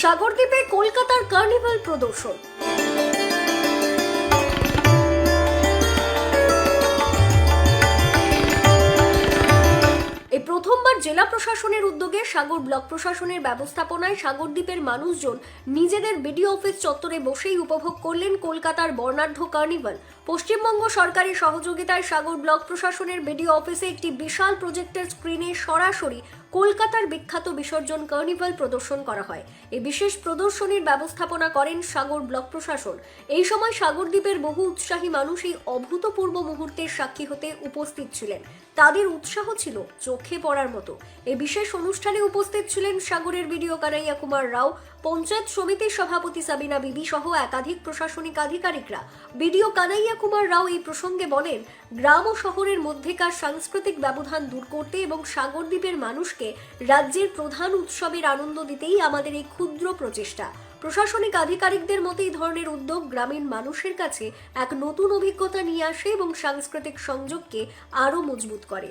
সাগরদ্বীপে কলকাতার কার্নিভাল প্রদর্শন। প্রথমবার জেলা প্রশাসনের উদ্যোগে সাগর ব্লক প্রশাসনের ব্যবস্থাপনায় সাগরদ্বীপের মানুষজন নিজেদের বিডিও অফিস চত্বরে বসেই উপভোগ করলেন কলকাতার বর্ণাঢ্য কার্নিভাল। পশ্চিমবঙ্গ সরকারের সহযোগিতায় সাগর ব্লক প্রশাসনের বিডিও অফিসে একটি বিশাল প্রজেক্টের স্ক্রিনে সরাসরি কলকাতার বিখ্যাত বিসর্জন কার্নিভাল প্রদর্শন করা হয়। এই বিশেষ প্রদর্শনীর ব্যবস্থাপনা করেন সাগর ব্লক প্রশাসন। এই সময় সাগরদ্বীপের বহু উৎসাহী মানুষ এই অভূতপূর্ব মুহূর্তের সাক্ষী হতে উপস্থিত ছিলেন। তাদের উৎসাহ ছিল চোখে পড়ার মতো। এই বিশেষ অনুষ্ঠানে উপস্থিত ছিলেন সাগরের বিডিও কানাইয়া কুমার রাও, পঞ্চায়েত সমিতির সভাপতি সাবিনা বিবি সহ একাধিক প্রশাসনিক আধিকারিকরা। বিডিও কানাইয়া কুমার রাও এই প্রসঙ্গে বলেন, গ্রাম ও শহরের মধ্যেকার সাংস্কৃতিক ব্যবধান দূর করতে এবং সাগরদ্বীপের মানুষকে রাজ্যের প্রধান উৎসবের আনন্দ দিতেই আমাদের এই ক্ষুদ্র প্রচেষ্টা। প্রশাসনিক আধিকারিকদের মতে এই ধরনের উদ্যোগ গ্রামীণ মানুষের কাছে এক নতুন অভিজ্ঞতা নিয়ে আসে এবং সাংস্কৃতিক সংযোগকে আরও মজবুত করে।